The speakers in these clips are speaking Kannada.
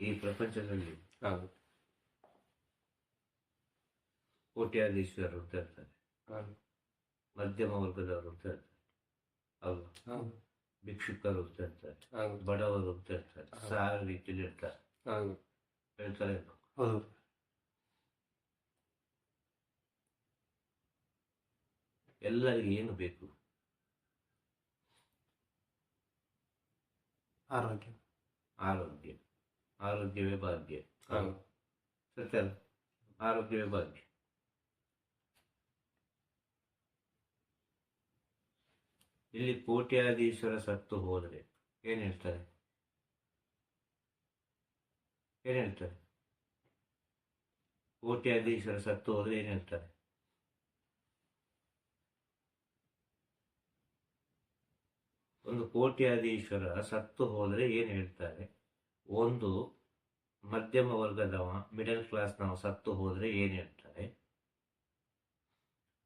ಈ ಪ್ರಪಂಚದಲ್ಲಿ ಹೌದು. ಕೋಟ್ಯಾಧೀಶ್ವರರು ಅಂತ ಇರ್ತಾರೆ. ಹೌದು. ಮಧ್ಯಮ ವರ್ಗದವರು ಅಂತ ಇರ್ತಾರೆ. ಅಲ್ವಾ ಹೌದು. ಭಿಕ್ಷುಕರು ಅಂತ ಇರ್ತಾರೆ. ಹೌದು. ಬಡವರು ಅಂತ ಇರ್ತಾರೆ. ಸಾರ ರೀತಿಯಲ್ಲಿ ಇರ್ತಾರೆ. ಹೌದು. ಹೇಳ್ತಾರೆ? ಹೌದು. ಎಲ್ಲರಿಗೆ ಏನು ಬೇಕು? ಆರೋಗ್ಯ. ಆರೋಗ್ಯ. ಆರೋಗ್ಯವೇ ಭಾಗ್ಯ ಸತ್ಯ ಅಲ್ಲ? ಆರೋಗ್ಯವೇ ಭಾಗ್ಯ ಇಲ್ಲಿ ಕೋಟ್ಯಾಧೀಶ್ವರ ಸತ್ತು ಹೋದರೆ ಏನ್ ಹೇಳ್ತಾರೆ? ಏನ್ ಹೇಳ್ತಾರೆ? ಕೋಟ್ಯಾಧೀಶ್ವರ ಸತ್ತು ಹೋದ್ರೆ ಏನು ಹೇಳ್ತಾರೆ? ಒಂದು ಕೋಟ್ಯಾಧೀಶ್ವರ ಸತ್ತು ಹೋದರೆ ಏನು ಹೇಳ್ತಾರೆ? ಒಂದು ಮಧ್ಯಮ ವರ್ಗದವ ಮಿಡಲ್ ಕ್ಲಾಸ್ನವ ಸತ್ತು ಹೋದರೆ ಏನು ಹೇಳ್ತಾರೆ?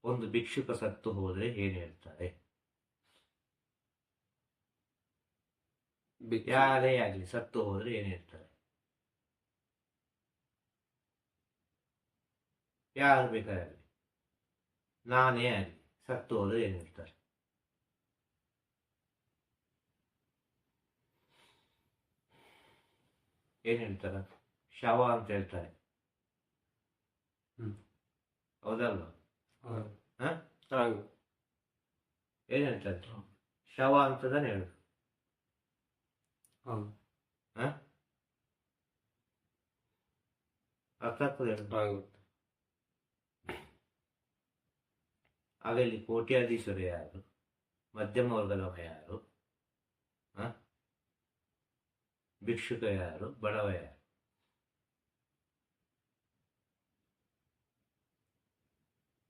ಒಂದು ಭಿಕ್ಷುಕ ಸತ್ತು ಹೋದರೆ ಏನು ಹೇಳ್ತಾರೆ? ಯಾರೇ ಆಗಲಿ ಸತ್ತು ಹೋದರೆ ಏನು ಹೇಳ್ತಾರೆ? ಯಾರು ಬೇಕಾಗಲಿ? ನಾನೇ ಆಗಲಿ. ಸತ್ತು ಹೋದರೆ ಏನು ಹೇಳ್ತಾರೆ? ಏನ್ ಹೇಳ್ತಾರೆ? ಶವ ಅಂತ ಹೇಳ್ತಾರೆ. ಹೌದಲ್ಲ ಹೌದಲ್ವಾ? ಏನ್ ಹೇಳ್ತಾರೆ? ಶವ ಅಂತ ಹೇಳು? ಅರ್ಥ ಆಗ್ತದೆ ಆಗ ಇಲ್ಲಿ ಕೋಟ್ಯಾಧೀಶ್ವರ ಯಾರು? ಮಧ್ಯಮ ವರ್ಗದವ ಯಾರು ಹ? ಭಿಕ್ಷುಕ ಯಾರು ಬಡವ ಯಾರು?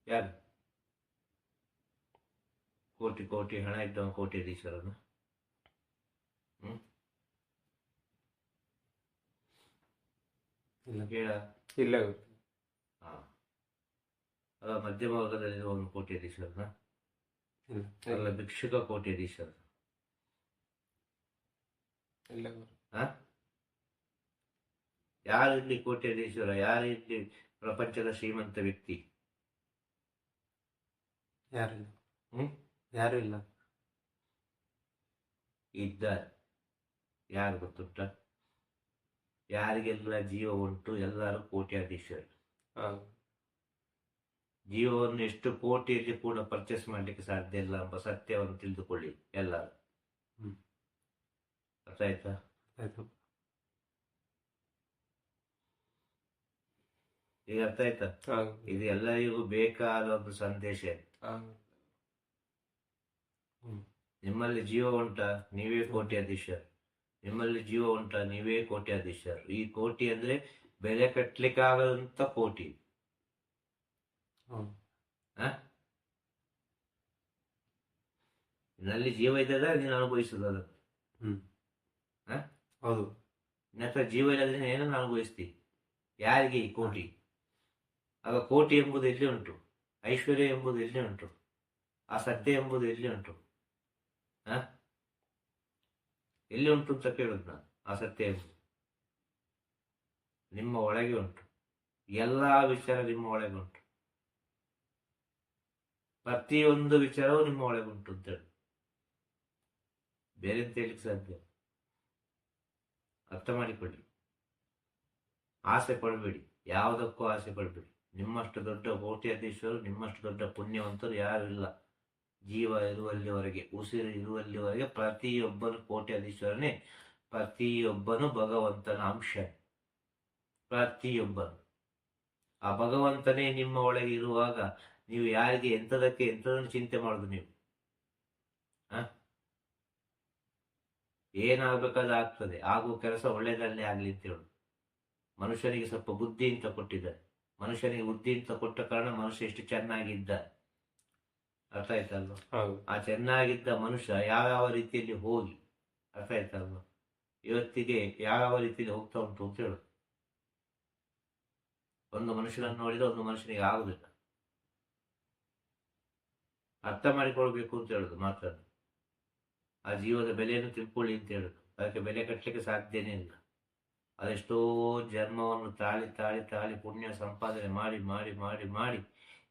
ಯಾರು ಕೋಟಿ ಕೋಟಿ ಹಣ ಇದ್ದವ ಕೋಟಿ ಹ್ಮ್? ಇಲ್ಲ. ಕೇಳ. ಇಲ್ಲ ಹಾ. ಅಲ್ಲ ಮಧ್ಯಮ ವರ್ಗದಲ್ಲಿ ಒಂದು ಕೋಟಿ ಅಧೀಶ್ವರನ ಅಲ್ಲ ಭಿಕ್ಷುಕ ಕೋಟಿ ಇಲ್ಲ? ಯಾರಿರ್ಲಿ ಕೋಟ್ಯಾಧೀಶ್ವರ ಯಾರಿರಲಿ ಪ್ರಪಂಚದ ಶ್ರೀಮಂತ ವ್ಯಕ್ತಿ? ಯಾರಿಲ್ಲ. ಹ್ಮ್? ಯಾರು ಇಲ್ಲ. ಇದ್ದಾರೆ. ಯಾರು ಗೊತ್ತುಂಟ? ಯಾರಿಗೆಲ್ಲ ಜೀವ ಉಂಟು? ಎಲ್ಲರೂ ಕೋಟ್ಯಾಧೀಶ್ವರ ಜೀವವನ್ನು ಎಷ್ಟು ಕೋಟಿಯಲ್ಲಿ ಕೂಡ ಪರ್ಚೇಸ್ ಮಾಡಲಿಕ್ಕೆ ಸಾಧ್ಯ ಇಲ್ಲ ಎಂಬ ಸತ್ಯವನ್ನು ತಿಳಿದುಕೊಳ್ಳಿ ಎಲ್ಲರೂ. ಹ್ಮ್. ಅರ್ಥ ಆಯ್ತಾ ಆಯ್ತು. ಈಗ ಅರ್ಥ ಆಯ್ತಾ? ಇದು ಎಲ್ಲರಿಗೂ ಬೇಕಾದ ಒಂದು ಸಂದೇಶ ನಿಮ್ಮಲ್ಲಿ ಜೀವ ಉಂಟಾ? ನೀವೇ ಕೋಟ್ಯಾಧೀಶರು ನಿಮ್ಮಲ್ಲಿ ಜೀವ ಉಂಟಾ? ನೀವೇ ಕೋಟ್ಯಾಧೀಶರು ಈ ಕೋಟಿ ಅಂದ್ರೆ ಬೆಲೆ ಕಟ್ಲಿಕ್ಕಾಗದಂತ ಕೋಟಿ. ನಲ್ಲಿ ಜೀವ ಇದ್ದದ ನೀನು ಅನುಭವಿಸುದು ಅದನ್ನು? ಹೌದು. ನಿನ್ನ ಜೀವ ಇಲ್ಲದ್ರೆ ಏನೋ ಏನನ್ನು ಅನುಭವಿಸ್ತಿ? ಯಾರಿಗೆ ಈ ಕೋಟಿ? ಆಗ ಕೋಟಿ ಎಂಬುದು ಎಲ್ಲಿ ಉಂಟು? ಐಶ್ವರ್ಯ ಎಂಬುದು ಎಲ್ಲಿ ಉಂಟು? ಆ ಸತ್ಯ ಎಂಬುದು ಎಲ್ಲಿ ಉಂಟು? ಹ? ಎಲ್ಲಿ ಉಂಟು ಅಂತ ಕೇಳುದು ಆ ಸತ್ಯ ಎಂಬುದು. ನಿಮ್ಮ ಒಳಗೆ ಉಂಟು. ಎಲ್ಲ ವಿಚಾರ ನಿಮ್ಮ ಒಳಗೆ ಉಂಟು. ಪ್ರತಿಯೊಂದು ವಿಚಾರವೂ ನಿಮ್ಮ ಒಳಗೆ ಉಂಟು ಅಂತ ಹೇಳಿ. ಬೇರೆ ಅಂತ ಸಾಧ್ಯ? ಅರ್ಥ ಮಾಡಿಕೊಳ್ಳಿ. ಆಸೆ ಪಡಬೇಡಿ. ಯಾವುದಕ್ಕೂ ಆಸೆ ಪಡಬೇಡಿ. ನಿಮ್ಮಷ್ಟು ದೊಡ್ಡ ಕೋಟ್ಯಾಧೀಶರು ನಿಮ್ಮಷ್ಟು ದೊಡ್ಡ ಪುಣ್ಯವಂತರು ಯಾರು ಇಲ್ಲ ಜೀವ ಇರುವಲ್ಲಿವರೆಗೆ, ಉಸಿರು ಇರುವಲ್ಲಿವರೆಗೆ ಪ್ರತಿಯೊಬ್ಬನು ಕೋಟ್ಯಾಧೀಶ್ವರನೇ ಪ್ರತಿಯೊಬ್ಬನು ಭಗವಂತನ ಅಂಶ ಪ್ರತಿಯೊಬ್ಬನು. ಆ ಭಗವಂತನೇ ನಿಮ್ಮ ಒಳಗೆ ಇರುವಾಗ ನೀವು ಯಾರಿಗೆ ಎಂಥದಕ್ಕೆ ಎಂಥದನ್ನು ಚಿಂತೆ ಮಾಡೋದು ನೀವು ಆ? ಏನಾಗಬೇಕಾದ ಆಗ್ತದೆ ಆಗುವ ಕೆಲಸ ಒಳ್ಳೆಯದಲ್ಲೇ ಆಗಲಿ ಅಂತ ಹೇಳು. ಮನುಷ್ಯನಿಗೆ ಸ್ವಲ್ಪ ಬುದ್ಧಿ ಅಂತ ಕೊಟ್ಟಿದ್ದಾರೆ. ಮನುಷ್ಯನಿಗೆ ಬುದ್ಧಿ ಅಂತ ಕೊಟ್ಟ ಕಾರಣ ಮನುಷ್ಯ ಎಷ್ಟು ಚೆನ್ನಾಗಿದ್ದ ಅರ್ಥ ಆಯ್ತಲ್ವ? ಆ ಚೆನ್ನಾಗಿದ್ದ ಮನುಷ್ಯ ಯಾವ್ಯಾವ ರೀತಿಯಲ್ಲಿ ಹೋಗಿ ಅರ್ಥ ಆಯ್ತಲ್ವ? ಇವತ್ತಿಗೆ ಯಾವ್ಯಾವ ರೀತಿಯಲ್ಲಿ ಹೋಗ್ತಾ ಉಂಟು ಅಂತ ಹೇಳು. ಒಂದು ಮನುಷ್ಯನನ್ನು ನೋಡಿದ್ರೆ ಒಂದು ಮನುಷ್ಯನಿಗೆ ಆಗುದಿಲ್ಲ. ಅರ್ಥ ಮಾಡಿಕೊಳ್ಬೇಕು ಅಂತ ಹೇಳುದು ಮಾತನ್ನು ಆ ಜೀವದ ಬೆಲೆಯನ್ನು ತಿಳ್ಕೊಳ್ಳಿ ಅಂತ ಹೇಳುದು. ಅದಕ್ಕೆ ಬೆಲೆ ಕಟ್ಟಲಿಕ್ಕೆ ಸಾಧ್ಯನೇ ಇಲ್ಲ. ಅದೆಷ್ಟೋ ಜನ್ಮವನ್ನು ತಾಳಿ ತಾಳಿ ತಾಳಿ ಪುಣ್ಯ ಸಂಪಾದನೆ ಮಾಡಿ ಮಾಡಿ ಮಾಡಿ ಮಾಡಿ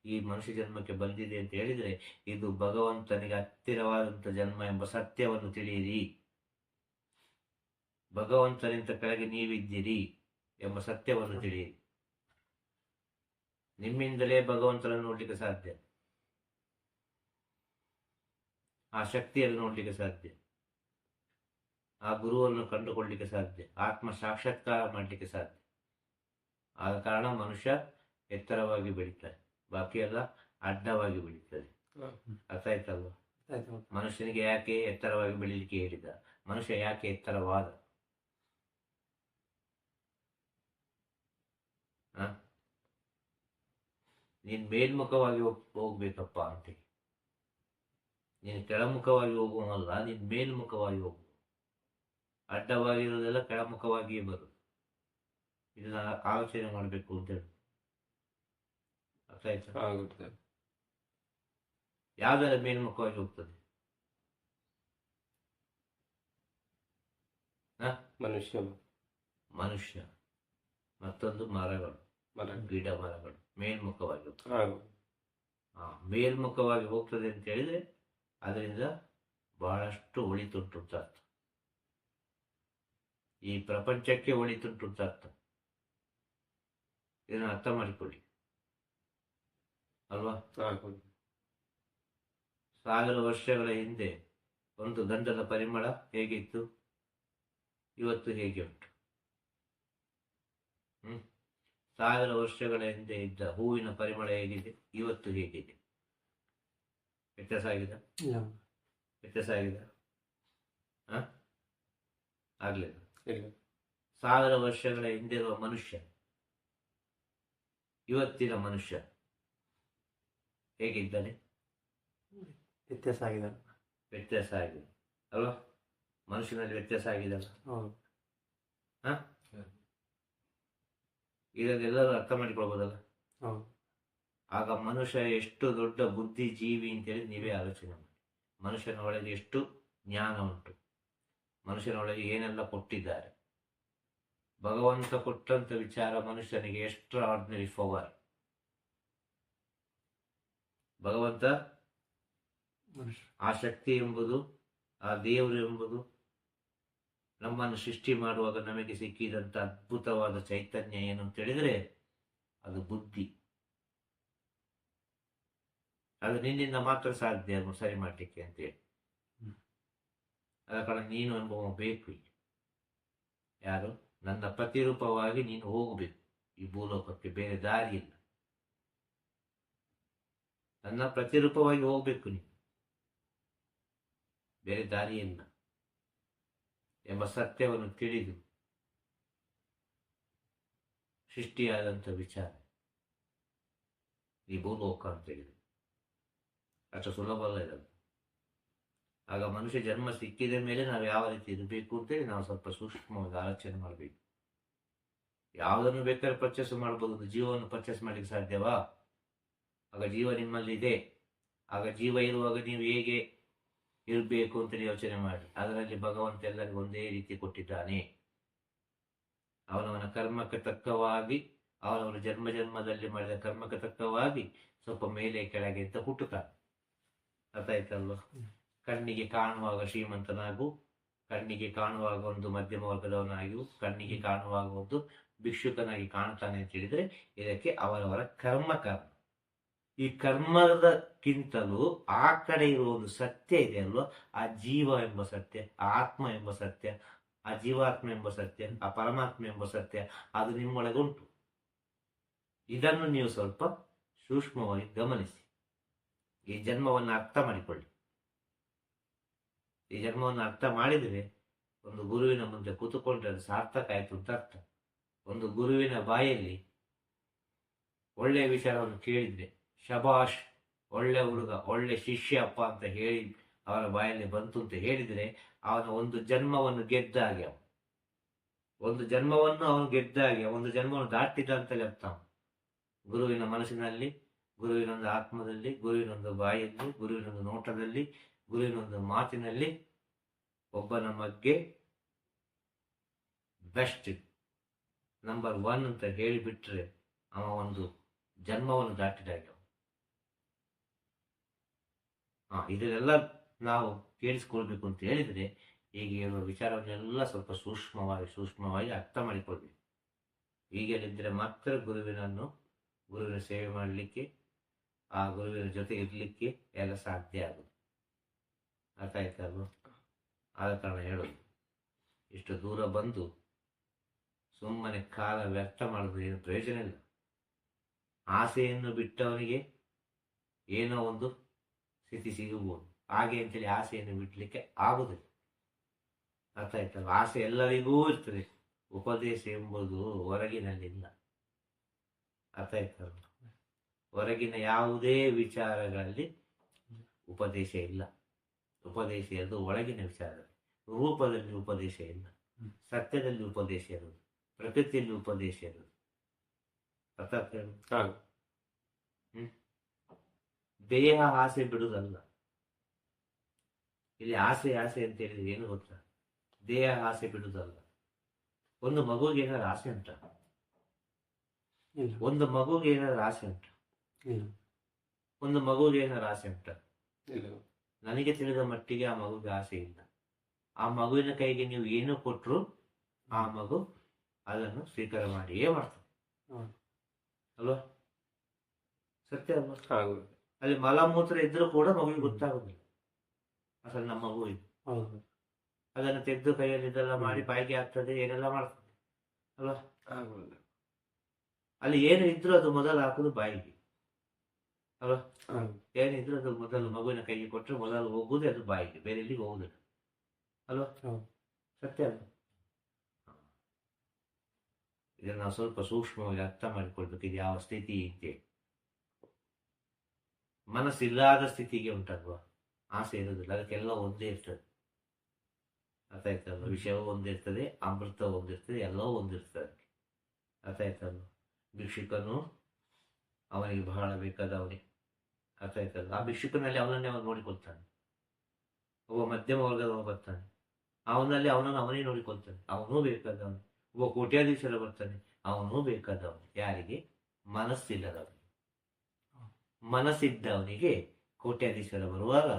ಈ ಮನುಷ್ಯ ಜನ್ಮಕ್ಕೆ ಬಂದಿದೆ ಅಂತ ಹೇಳಿದರೆ ಇದು ಭಗವಂತನಿಗೆ ಹತ್ತಿರವಾದಂಥ ಜನ್ಮ ಎಂಬ ಸತ್ಯವನ್ನು ತಿಳಿಯಿರಿ. ಭಗವಂತನಿಂದ ಕೆಳಗೆ ನೀವಿದ್ದೀರಿ ಎಂಬ ಸತ್ಯವನ್ನು ತಿಳಿಯಿರಿ. ನಿಮ್ಮಿಂದಲೇ ಭಗವಂತನನ್ನು ನೋಡಲಿಕ್ಕೆ ಸಾಧ್ಯ. ಆ ಶಕ್ತಿಯನ್ನು ನೋಡಲಿಕ್ಕೆ ಸಾಧ್ಯ. ಆ ಗುರುವನ್ನು ಕಂಡುಕೊಳ್ಳಲಿಕ್ಕೆ ಸಾಧ್ಯ. ಆತ್ಮ ಸಾಕ್ಷಾತ್ಕಾರ ಮಾಡಲಿಕ್ಕೆ ಸಾಧ್ಯ. ಆದ ಕಾರಣ ಮನುಷ್ಯ ಎತ್ತರವಾಗಿ ಬೆಳೀತಾರೆ ಬಾಕಿ ಎಲ್ಲ ಅಡ್ಡವಾಗಿ ಬೆಳೀತದೆ. ಅರ್ಥ ಆಯ್ತಲ್ವ? ಮನುಷ್ಯನಿಗೆ ಯಾಕೆ ಎತ್ತರವಾಗಿ ಬೆಳೀಲಿಕ್ಕೆ ಹೇಳಿದ? ಮನುಷ್ಯ ಯಾಕೆ ಎತ್ತರವಾದ? ನೀನ್ ಮೇಲ್ಮುಖವಾಗಿ ಹೋಗ್- ಹೋಗ್ಬೇಕಪ್ಪ ಅಂತ ನೀನು ಕೆಳಮುಖವಾಗಿ ಹೋಗುವಲ್ಲ ನೀನು ಮೇಲ್ಮುಖವಾಗಿ ಹೋಗು. ಅಡ್ಡವಾಗಿರೋದೆಲ್ಲ ಕೆಳಮುಖವಾಗಿಯೇ ಬರು. ಇದನ್ನ ಆಲೋಚನೆ ಮಾಡಬೇಕು ಅಂತ ಹೇಳಿ. ಅರ್ಥ ಆಯ್ತಾ ಯಾವ್ದೆಲ್ಲ ಮೇಲ್ಮುಖವಾಗಿ ಹೋಗ್ತದೆ? ಮನುಷ್ಯ. ಮನುಷ್ಯ. ಮತ್ತೊಂದು ಮರಗಳು. ಮರ ಗಿಡ ಮರಗಳು ಮೇಲ್ಮುಖವಾಗಿ ಹೋಗ್ತದೆ. ಮೇಲ್ಮುಖವಾಗಿ ಹೋಗ್ತದೆ ಅಂತ ಹೇಳಿದ್ರೆ ಅದರಿಂದ ಬಹಳಷ್ಟು ಒಳಿತುಂಟು ಅಂತ ಅರ್ಥ ಈ ಪ್ರಪಂಚಕ್ಕೆ ಒಳಿತುಂಟು ಅಂತ ಅರ್ಥ ಇದನ್ನು ಅರ್ಥ ಮಾಡಿಕೊಳ್ಳಿ. ಅಲ್ವಾ? ಸಾವಿರ ವರ್ಷಗಳ ಹಿಂದೆ ಒಂದು ಗಂಧದ ಪರಿಮಳ ಹೇಗಿತ್ತು? ಇವತ್ತು ಹೇಗೆ ಉಂಟು? ಸಾವಿರ ವರ್ಷಗಳ ಹಿಂದೆ ಇದ್ದ ಹೂವಿನ ಪರಿಮಳ ಹೇಗಿದೆ? ಇವತ್ತು ಹೇಗಿದೆ? ವ್ಯತ್ಯಾಸ ಆಗಿದೆ ವ್ಯತ್ಯಾಸ ಆಗಿದೆ ಆಗ್ಲಿಲ್ಲ. ಸಾವಿರ ವರ್ಷಗಳ ಹಿಂದೆ ಇರುವ ಮನುಷ್ಯ ಇವತ್ತಿನ ಮನುಷ್ಯ ಹೇಗಿದ್ದಾನೆ? ವ್ಯತ್ಯಾಸ ಆಗಿದೆ. ವ್ಯತ್ಯಾಸ ಆಗಿದೆ. ಅಲ್ವಾ? ಮನುಷ್ಯನಲ್ಲಿ ವ್ಯತ್ಯಾಸ ಆಗಿದೆ ಇದನ್ನೆಲ್ಲರೂ ಅರ್ಥ ಮಾಡಿಕೊಳ್ಬೋದಲ್ಲ? ಹೌದು. ಆಗ ಮನುಷ್ಯ ಎಷ್ಟು ದೊಡ್ಡ ಬುದ್ಧಿ ಜೀವಿ ಅಂತೇಳಿ ನೀವೇ ಆಲೋಚನೆ ಮಾಡಿ. ಮನುಷ್ಯನ ಒಳಗೆ ಎಷ್ಟು ಜ್ಞಾನ ಉಂಟು. ಮನುಷ್ಯನ ಒಳಗೆ ಏನೆಲ್ಲ ಕೊಟ್ಟಿದ್ದಾರೆ. ಭಗವಂತ ಕೊಟ್ಟಂತ ವಿಚಾರ ಮನುಷ್ಯನಿಗೆ ಎಷ್ಟು ಆರ್ಡಿನರಿ ಪವರ್ ಭಗವಂತ ಆ ಶಕ್ತಿ ಎಂಬುದು ಆ ದೇವರು ಎಂಬುದು ನಮ್ಮನ್ನು ಸೃಷ್ಟಿ ಮಾಡುವಾಗ ನಮಗೆ ಸಿಕ್ಕಿದಂತ ಅದ್ಭುತವಾದ ಚೈತನ್ಯ ಏನು ಅಂತ ಹೇಳಿದ್ರೆ ಅದು ಬುದ್ಧಿ. ಅದು ನಿನ್ನಿಂದ ಮಾತ್ರ ಸಾಧ್ಯ ಅದನ್ನು ಸರಿ ಮಾಡಲಿಕ್ಕೆ ಅಂತೇಳಿ ಅದ ಆದ ಕಾರಣ ನೀನು ಅನುಭವ ಬೇಕು ಇಲ್ಲಿ. ಯಾರು? ನನ್ನ ಪ್ರತಿರೂಪವಾಗಿ ನೀನು ಹೋಗಬೇಕು. ಈ ಭೂಲೋಕಕ್ಕೆ ಬೇರೆ ದಾರಿ ಇಲ್ಲ. ನನ್ನ ಪ್ರತಿರೂಪವಾಗಿ ಹೋಗಬೇಕು ನೀನು. ಬೇರೆ ದಾರಿ ಇಲ್ಲ ಎಂಬ ಸತ್ಯವನ್ನು ತಿಳಿದು ಸೃಷ್ಟಿಯಾದಂಥ ವಿಚಾರ. ಈ ಭೂಲೋಕ ಅಂತ ಹೇಳಿದ್ರು. ಅಷ್ಟು ಸುಲಭ ಅಲ್ಲ ಇದನ್ನು ಆಗ ಮನುಷ್ಯ ಜನ್ಮ ಸಿಕ್ಕಿದ ಮೇಲೆ ನಾವು ಯಾವ ರೀತಿ ಇರಬೇಕು ಅಂತೇಳಿ ನಾವು ಸ್ವಲ್ಪ ಸೂಕ್ಷ್ಮವಾಗಿ ಆಲೋಚನೆ ಮಾಡಬೇಕು. ಯಾವುದನ್ನು ಬೇಕಾದ್ರೆ ಪರ್ಚೇಸ್ ಮಾಡಬಹುದು ಜೀವವನ್ನು ಪರ್ಚೇಸ್ ಮಾಡ್ಲಿಕ್ಕೆ ಸಾಧ್ಯವಾ? ಆಗ ಜೀವ ನಿಮ್ಮಲ್ಲಿ ಇದೆ ಆಗ ಜೀವ ಇರುವಾಗ ನೀವು ಹೇಗೆ ಇರಬೇಕು ಅಂತ ಯೋಚನೆ ಮಾಡಿ. ಅದರಲ್ಲಿ ಭಗವಂತ ಎಲ್ಲರಿಗೂ ಒಂದೇ ರೀತಿ ಕೊಟ್ಟಿದ್ದಾನೆ. ಅವನವನ ಕರ್ಮಕ್ಕೆ ತಕ್ಕವಾಗಿ, ಅವನವನ ಜನ್ಮ ಜನ್ಮದಲ್ಲಿ ಮಾಡಿದ ಕರ್ಮಕ್ಕೆ ತಕ್ಕವಾಗಿ ಸ್ವಲ್ಪ ಮೇಲೆ ಕೆಳಗೆ ಅಂತ ಹುಟ್ಟುತ್ತಾನೆ. ಅರ್ಥ ಕಣ್ಣಿಗೆ ಕಾಣುವಾಗ ಶ್ರೀಮಂತನಾಗು, ಕಣ್ಣಿಗೆ ಕಾಣುವಾಗ ಒಂದು ಮಧ್ಯಮ ವರ್ಗದವನಾಗಿಯೂ, ಕಣ್ಣಿಗೆ ಕಾಣುವಾಗ ಒಂದು ಭಿಕ್ಷುಕನಾಗಿ ಕಾಣ್ತಾನೆ ಅಂತ ಹೇಳಿದ್ರೆ ಇದಕ್ಕೆ ಅವರವರ ಕರ್ಮ ಈ ಕರ್ಮದಕ್ಕಿಂತಲೂ ಆ ಕಡೆ ಇರುವ ಒಂದು ಸತ್ಯ ಇದೆ ಅಲ್ವಾ? ಆ ಜೀವ ಎಂಬ ಸತ್ಯ, ಆತ್ಮ ಎಂಬ ಸತ್ಯ, ಆ ಜೀವಾತ್ಮ ಎಂಬ ಸತ್ಯ, ಆ ಪರಮಾತ್ಮ ಎಂಬ ಸತ್ಯ, ಅದು ನಿಮ್ಮೊಳಗುಂಟು ಇದನ್ನು ನೀವು ಸ್ವಲ್ಪ ಸೂಕ್ಷ್ಮವಾಗಿ ಗಮನಿಸಿ. ಈ ಜನ್ಮವನ್ನು ಅರ್ಥ ಮಾಡಿಕೊಳ್ಳಿ. ಈ ಜನ್ಮವನ್ನು ಅರ್ಥ ಮಾಡಿದರೆ ಒಂದು ಗುರುವಿನ ಮುಂದೆ ಕೂತುಕೊಂಡ್ರೆ ಅದು ಸಾರ್ಥಕ ಆಯಿತು ಅಂತ ಅರ್ಥ. ಒಂದು ಗುರುವಿನ ಬಾಯಲ್ಲಿ ಒಳ್ಳೆಯ ವಿಚಾರವನ್ನು ಕೇಳಿದ್ರೆ, ಶಬಾಷ್ ಒಳ್ಳೆ ಹುಡುಗ, ಒಳ್ಳೆ ಶಿಷ್ಯ ಅಪ್ಪ ಅಂತ ಹೇಳಿ ಅವರ ಬಾಯಲ್ಲಿ ಬಂತು ಅಂತ ಹೇಳಿದರೆ ಅವನ ಒಂದು ಜನ್ಮವನ್ನು ಗೆದ್ದ ಹಾಗೆ ಅವನು ಒಂದು ಜನ್ಮವನ್ನು ಅವನು ಗೆದ್ದ ಹಾಗೆ ಒಂದು ಜನ್ಮವನ್ನು ದಾಟಿದ ಅಂತಲೇ ಅರ್ಥ ಗುರುವಿನ ಮನಸ್ಸಿನಲ್ಲಿ ಗುರುವಿನೊಂದು ಆತ್ಮದಲ್ಲಿ, ಗುರುವಿನೊಂದು ಬಾಯಲ್ಲಿ, ಗುರುವಿನೊಂದು ನೋಟದಲ್ಲಿ, ಗುರುವಿನೊಂದು ಮಾತಿನಲ್ಲಿ ಒಬ್ಬ ನಮಗೆ ಬೆಸ್ಟ್ ನಂಬರ್ ಒನ್ ಅಂತ ಹೇಳಿಬಿಟ್ರೆ ಅವ ಒಂದು ಜನ್ಮವನ್ನು ದಾಟಿದಾಗ ಹಾ, ಇದನ್ನೆಲ್ಲ ನಾವು ಕೇಳಿಸ್ಕೊಳ್ಬೇಕು ಅಂತ ಹೇಳಿದ್ರೆ ಈಗ ಹೇಳುವ ವಿಚಾರವನ್ನೆಲ್ಲ ಸ್ವಲ್ಪ ಸೂಕ್ಷ್ಮವಾಗಿ ಸೂಕ್ಷ್ಮವಾಗಿ ಅರ್ಥ ಮಾಡಿಕೊಳ್ಬೇಕು. ಹೀಗೆಲ್ಲಿದ್ದರೆ ಮಾತ್ರ ಗುರುವಿನನ್ನು, ಗುರುವಿನ ಸೇವೆ ಮಾಡಲಿಕ್ಕೆ ಆ ಗುರುವಿನ ಜೊತೆ ಇರಲಿಕ್ಕೆ ಎಲ್ಲ ಸಾಧ್ಯ ಆಗುತ್ತೆ ಅರ್ಥ ಆಯ್ತಲ್ವ ಆದ ಕಾರಣ ಹೇಳೋದು, ಇಷ್ಟು ದೂರ ಬಂದು ಸುಮ್ಮನೆ ಕಾಲ ವ್ಯರ್ಥ ಮಾಡೋದು ಏನು ಪ್ರಯೋಜನ ಇಲ್ಲ. ಆಸೆಯನ್ನು ಬಿಟ್ಟವನಿಗೆ ಏನೋ ಒಂದು ಸ್ಥಿತಿ ಸಿಗಬಹುದು. ಹಾಗೆ ಅಂತೇಳಿ ಆಸೆಯನ್ನು ಬಿಡಲಿಕ್ಕೆ ಆಗುವುದಿಲ್ಲ. ಅರ್ಥ ಆಯ್ತಲ್ಲ ಆಸೆ ಎಲ್ಲರಿಗೂ ಇರ್ತದೆ. ಉಪದೇಶ ಎಂಬುದು ಹೊರಗಿನಲ್ಲಿಲ್ಲ. ಅರ್ಥ ಆಯ್ತಲ್ಲ ಹೊರಗಿನ ಯಾವುದೇ ವಿಚಾರಗಳಲ್ಲಿ ಉಪದೇಶ ಇಲ್ಲ. ಉಪದೇಶ ಇರೋದು ಒಳಗಿನ ವಿಚಾರ ರೂಪದಲ್ಲಿ ಉಪದೇಶ ಇಲ್ಲ. ಸತ್ಯದಲ್ಲಿ ಉಪದೇಶ ಇರೋದು. ಪ್ರಕೃತಿಯಲ್ಲಿ ಉಪದೇಶ ಇರೋದು. ಅರ್ಥ ದೇಹ ಆಸೆ ಬಿಡುವುದಲ್ಲ. ಇಲ್ಲಿ ಆಸೆ ಆಸೆ ಅಂತ ಹೇಳಿದ್ರೆ ಏನು ಗೊತ್ತ? ದೇಹ ಆಸೆ ಬಿಡುವುದಲ್ಲ. ಒಂದು ಮಗುಗೆ ಏನಾದ್ರು ಆಸೆ ಉಂಟ? ಒಂದು ಮಗುಗೆ ಏನಾದ್ರು ಆಸೆ ಉಂಟ? ಒಂದು ಮಗುಗೆ ಏನಾದ್ರು ಆಸೆ ಉಂಟ. ನನಗೆ ತಿಳಿದ ಮಟ್ಟಿಗೆ ಆ ಮಗುಗೆ ಆಸೆ ಇಲ್ಲ. ಆ ಮಗುವಿನ ಕೈಗೆ ನೀವು ಏನು ಕೊಟ್ಟರು ಆ ಮಗು ಅದನ್ನು ಸ್ವೀಕಾರ ಮಾಡಿಯೇ ಮಾಡ್ತದೆ. ಅಲ್ವಾ? ಸತ್ಯ ಅಲ್ವಾ? ಅಲ್ಲಿ ಮಲಮೂತ್ರ ಇದ್ರೂ ಕೂಡ ಮಗುವಿಗೆ ಗೊತ್ತಾಗುದಿಲ್ಲ. ಅಸಲು ನಮ್ಮ ಮಗು ಇದು. ಹೌದು. ಅದನ್ನು ತೆಗೆದು ಕೈಯಲ್ಲಿ ಇದೆಲ್ಲ ಮಾಡಿ ಬಾಯಿಗೆ ಆಗ್ತದೆ ಏನೆಲ್ಲ ಮಾಡ್ತದೆ. ಅಲ್ವಾ? ಅಲ್ಲಿ ಏನು ಇದ್ರೂ ಅದು ಮೊದಲು ಹಾಕುದು ಬಾಯಿಗೆ. ಅಲ್ವಾ ಆಗುದು ಏನಿದ್ರು ಅದು ಮೊದಲು ಮಗುವಿನ ಕೈಗೆ ಕೊಟ್ಟರೆ ಮೊದಲು ಹೋಗುವುದೇ ಅದು ಬಾಯಿಗೆ ಬೇರೆ ಎಲ್ಲಿಗೆ ಹೋಗುದಿಲ್ಲ. ಅಲ್ವಾ. ಸತ್ಯ ಅಲ್ವಾ ಇದನ್ನು ನಾವು ಸ್ವಲ್ಪ ಸೂಕ್ಷ್ಮವಾಗಿ ಅರ್ಥ ಮಾಡಿಕೊಳ್ಬೇಕು ಇದು ಯಾವ ಸ್ಥಿತಿ ಇದೆ. ಮನಸ್ಸಿಲ್ಲದ ಸ್ಥಿತಿಗೆ ಉಂಟಲ್ವಾ? ಆಸೆ ಇರುವುದಿಲ್ಲ ಅದಕ್ಕೆಲ್ಲ ಒಂದೇ ಇರ್ತದೆ. ಅರ್ಥ ಆಯ್ತಲ್ವ? ವಿಷಯವೂ ಒಂದಿರ್ತದೆ ಅಮೃತ ಒಂದಿರ್ತದೆ ಎಲ್ಲವೂ ಒಂದಿರ್ತದೆ ಅರ್ಥ ಆಯ್ತಲ್ವ? ಭಿಕ್ಷುಕನು ಅವನಿಗೆ ಬಹಳ ಬೇಕಾದವನಿಗೆ ಅರ್ಥ ಆಯ್ತಲ್ಲ? ಆ ಭಿಕ್ಷುಕನಲ್ಲಿ ಅವನನ್ನೇ ಅವನು ನೋಡಿಕೊಳ್ತಾನೆ. ಒಬ್ಬ ಮಧ್ಯಮ ವರ್ಗದವನು ಬರ್ತಾನೆ. ಅವನಲ್ಲಿ ಅವನನ್ನು ಅವನೇ ನೋಡಿಕೊಳ್ತಾನೆ. ಅವನೂ ಬೇಕಾದವನು. ಒಬ್ಬ ಕೋಟ್ಯಾಧೀಶರ ಬರ್ತಾನೆ. ಅವನೂ ಬೇಕಾದವನು. ಯಾರಿಗೆ? ಮನಸ್ಸಿಲ್ಲದವನಿಗೆ. ಮನಸ್ಸಿದ್ದವನಿಗೆ ಕೋಟ್ಯಾಧೀಶರ ಬರುವಾಗ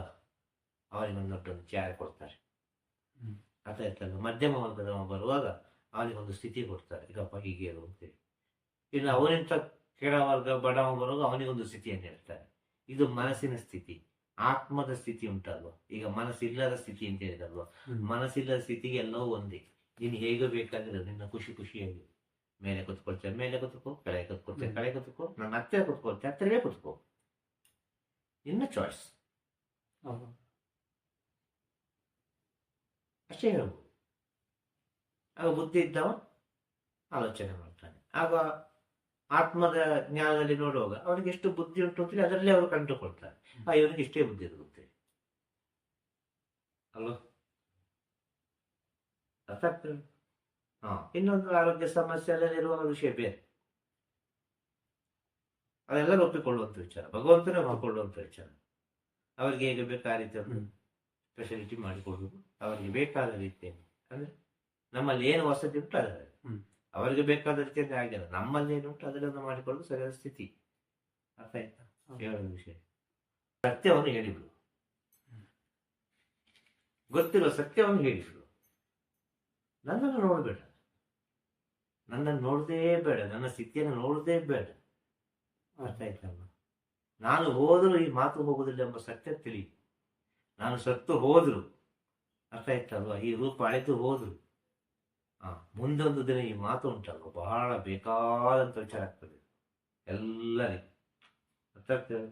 ಅವನಿಗೊಂದು ದೊಡ್ಡೊಂದು ಚಾರ ಕೊಡ್ತಾರೆ. ಅರ್ಥ ಆಯ್ತಲ್ಲ? ಮಧ್ಯಮ ವರ್ಗದವನು ಬರುವಾಗ ಅವನಿಗೊಂದು ಸ್ಥಿತಿ ಕೊಡ್ತಾರೆ. ಈಗಪ್ಪ ಹೀಗೆ ಅಂತೇಳಿ ಇನ್ನು ಅವನಿಂತ ಕೆಳ ವರ್ಗ ಬಡವ ಬರುವಾಗ ಅವನಿಗೊಂದು ಸ್ಥಿತಿಯನ್ನು ಹೇಳ್ತಾರೆ. ಇದು ಮನಸ್ಸಿನ ಸ್ಥಿತಿ ಆತ್ಮದ ಸ್ಥಿತಿ ಉಂಟಲ್ವ? ಈಗ ಮನಸ್ಸಿಲ್ಲದ ಸ್ಥಿತಿ ಅಂತ ಹೇಳಿದಲ್ವ. ಮನಸ್ಸಿಲ್ಲದ ಸ್ಥಿತಿಗೆ ಎಲ್ಲವೂ ಒಂದೇ. ನೀನು ಹೇಗೆ ಬೇಕಾದ್ರೆ ನಿನ್ನ ಖುಷಿ ಖುಷಿಯಾಗಿ ಮೇಲೆ ಕುತ್ಕೊಳ್ತೇವೆ ಮೇಲೆ ಕುತ್ಕೋ ಕೆಳಗೆ ಕುತ್ಕೊಳ್ತೇವೆ ಕಳೆ ಕೆಳಗೆ ಕುತ್ಕೋ ನನ್ನ ಹತ್ತಿರ ಕುತ್ಕೊಳ್ತೇವೆ ಹತ್ತಿರವೇ ಕುತ್ಕೋ. ನಿನ್ನ ಚಾಯ್ಸ್ ಅಷ್ಟೇ ಹೇಳ್ಬೋದು. ಆಗ ಬುದ್ಧಿ ಇದ್ದವ ಆಲೋಚನೆ ಮಾಡ್ತಾನೆ. ಆಗ ಆತ್ಮದ ಜ್ಞಾನದಲ್ಲಿ ನೋಡುವಾಗ ಅವನಿಗೆ ಎಷ್ಟು ಬುದ್ಧಿ ಉಂಟು ಅಂತೇಳಿ ಅದರಲ್ಲೇ ಅವರು ಕಂಡುಕೊಳ್ತಾರೆ. ಆ ಇವನಿಗೆ ಇಷ್ಟೇ ಬುದ್ಧಿ ಇರುತ್ತೆ ಅಲ್ವಾ ಅರ್ಥ ಆಗ್ತದೆ ಹಾ ಇನ್ನೊಂದು ಆರೋಗ್ಯ ಸಮಸ್ಯೆ ಅಲ್ಲಿ ಇರುವ ವಿಷಯ ಬೇರೆ. ಅದೆಲ್ಲ ಒಪ್ಪಿಕೊಳ್ಳುವಂತ ವಿಚಾರ. ಭಗವಂತನೇ ಒಪ್ಪಿಕೊಳ್ಳುವಂತ ವಿಚಾರ. ಅವರಿಗೆ ಹೇಗೆ ಬೇಕಾದ ರೀತಿಯ ರೀತಿ ಸ್ಪೆಷಾಲಿಟಿ ಮಾಡಿಕೊಡುವುದು. ಅವರಿಗೆ ಬೇಕಾದ ರೀತಿಯಲ್ಲಿ. ಅಂದ್ರೆ ನಮ್ಮಲ್ಲಿ ಏನು ವಸತಿ ಉಂಟು ಅದರಲ್ಲಿ. ಹ್ಮ್. ಅವರಿಗೆ ಬೇಕಾದ ರೀತಿಯಲ್ಲಿ ಆಗಿಲ್ಲ ನಮ್ಮಲ್ಲಿ ಏನು ಉಂಟು ಅದನ್ನು ಮಾಡಿಕೊಳ್ಳುವುದು ಸರಿಯಾದ ಸ್ಥಿತಿ. ಅರ್ಥ ಆಯ್ತಾ. ಹೇಳೋದು ವಿಷಯ. ಸತ್ಯವನ್ನು ಹೇಳಿಬಿಡು. ಗೊತ್ತಿರುವ ಸತ್ಯವನ್ನು ಹೇಳಿಬಿಡು. ನನ್ನನ್ನು ನೋಡಬೇಡ. ನನ್ನನ್ನು ನೋಡದೇ ಬೇಡ. ನನ್ನ ಸ್ಥಿತಿಯನ್ನು ನೋಡದೇ ಬೇಡ. ಅರ್ಥ ಆಯ್ತಲ್ಲ ನಾನು ಹೋದರೂ ಈ ಮಾತು ಹೋಗುವುದಿಲ್ಲ ಎಂಬ ಸತ್ಯ ತಿಳಿ ನಾನು ಸತ್ತು ಹೋದ್ರು. ಅರ್ಥ ಆಯ್ತಲ್ವಾ? ಈ ರೂಪ ಅಳೆದು ಹೋದ್ರು. ಮುಂದೊಂದು ದಿನ ಈ ಮಾತು ಉಂಟಲ್ಲ ಬಹಳ ಬೇಕಾದಂಥ ವಿಚಾರ ಆಗ್ತದೆ. ಎಲ್ಲರಿಗೂ. ಅರ್ಥ ಆಗ್ತದೆ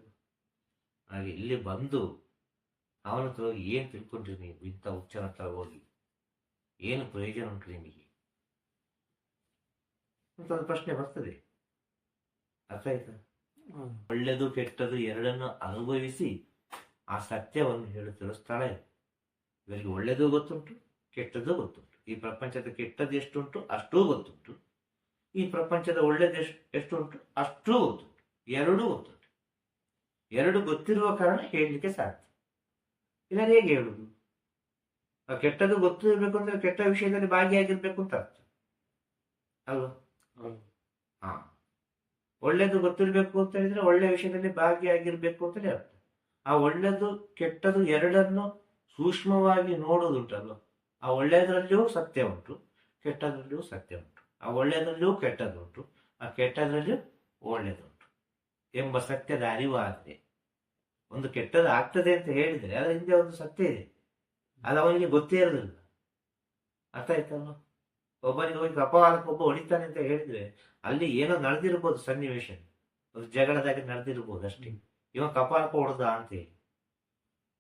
ಹಾಗೆ ಇಲ್ಲಿ ಬಂದು ಅವನ ಹತ್ರ ಹೋಗಿ ಏನು ತಿಳ್ಕೊಂಡ್ರಿ ನೀವು? ಇಂಥ ಹುಚ್ಚನ ಹತ್ರ ಹೋಗಿ. ಏನು ಪ್ರಯೋಜನ ಉಂಟು ನಿಮಗೆ? ಅಂತ ಒಂದು ಪ್ರಶ್ನೆ ಬರ್ತದೆ. ಅರ್ಥ ಆಯ್ತಾ? ಒಳ್ಳೆಯದು ಕೆಟ್ಟದು ಎರಡನ್ನು ಅನುಭವಿಸಿ ಆ ಸತ್ಯವನ್ನು ಹೇಳುತ್ತಿರೋ ಸ್ಥಳ ಇವರಿಗೆ ಒಳ್ಳೆಯದು ಗೊತ್ತುಂಟು ಕೆಟ್ಟದ್ದು ಗೊತ್ತುಂಟು. ಈ ಪ್ರಪಂಚದ ಕೆಟ್ಟದ್ದು ಎಷ್ಟುಂಟು? ಅಷ್ಟೂ ಗೊತ್ತುಂಟು. ಈ ಪ್ರಪಂಚದ ಒಳ್ಳೆದು ಎಷ್ಟು ಎಷ್ಟುಂಟು? ಅಷ್ಟೂ ಗೊತ್ತುಂಟು. ಎರಡೂ ಗೊತ್ತುಂಟು. ಎರಡು ಗೊತ್ತಿರುವ ಕಾರಣ ಹೇಳಲಿಕ್ಕೆ ಸಾಧ್ಯ. ಇಲ್ಲ ಹೇಗೆ ಹೇಳುದು? ಆ ಕೆಟ್ಟದ್ದು ಗೊತ್ತಿರಬೇಕು ಅಂದ್ರೆ ಕೆಟ್ಟ ವಿಷಯದಲ್ಲಿ ಭಾಗಿಯಾಗಿರ್ಬೇಕು ಅಂತ ಅರ್ಥ. ಅಲ್ವಾ? ಹಾ. ಒಳ್ಳೇದು ಗೊತ್ತಿರಬೇಕು ಅಂತ ಹೇಳಿದ್ರೆ ಒಳ್ಳೆ ವಿಷಯದಲ್ಲಿ ಭಾಗಿಯಾಗಿರ್ಬೇಕು ಅಂತಲೇ ಅರ್ಥ. ಆ ಒಳ್ಳೇದು ಕೆಟ್ಟದು ಎರಡನ್ನು ಸೂಕ್ಷ್ಮವಾಗಿ ನೋಡೋದುಂಟಲ್ಲ ಆ ಒಳ್ಳೆಯದರಲ್ಲಿಯೂ ಸತ್ಯ ಉಂಟು ಕೆಟ್ಟದರಲ್ಲಿಯೂ ಸತ್ಯ ಉಂಟು. ಆ ಒಳ್ಳೆಯದರಲ್ಲಿಯೂ ಕೆಟ್ಟದುಂಟು ಆ ಕೆಟ್ಟದರಲ್ಲಿಯೂ ಒಳ್ಳೆಯದುಂಟು ಎಂಬ ಸತ್ಯದ ಅರಿವಾಗಿದೆ. ಒಂದು ಕೆಟ್ಟದ್ದು ಆಗ್ತದೆ ಅಂತ ಹೇಳಿದರೆ ಅದರ ಹಿಂದೆ ಒಂದು ಸತ್ಯ ಇದೆ. ಅದು ಅವನಿಗೆ ಗೊತ್ತೇ ಇರಲಿಲ್ಲ ಅರ್ಥ ಆಯ್ತಲ್ಲ ಒಬ್ಬನಿಗೆ ಹೋಗಿ ಅಪವಾದಕ್ಕೆ ಒಬ್ಬ ಹೊಡಿತಾನೆ ಅಂತ ಹೇಳಿದ್ರೆ ಅಲ್ಲಿ ಏನೋ ನಡೆದಿರ್ಬೋದು ಸನ್ನಿವೇಶ. ಅದು ಜಗಳದಾಗಿ ನಡೆದಿರ್ಬೋದು ಅಷ್ಟೇ. ಇವ ಕಪಾಲಕ್ಕೆ ಹೊಡೆದ ಅಂತೇಳಿ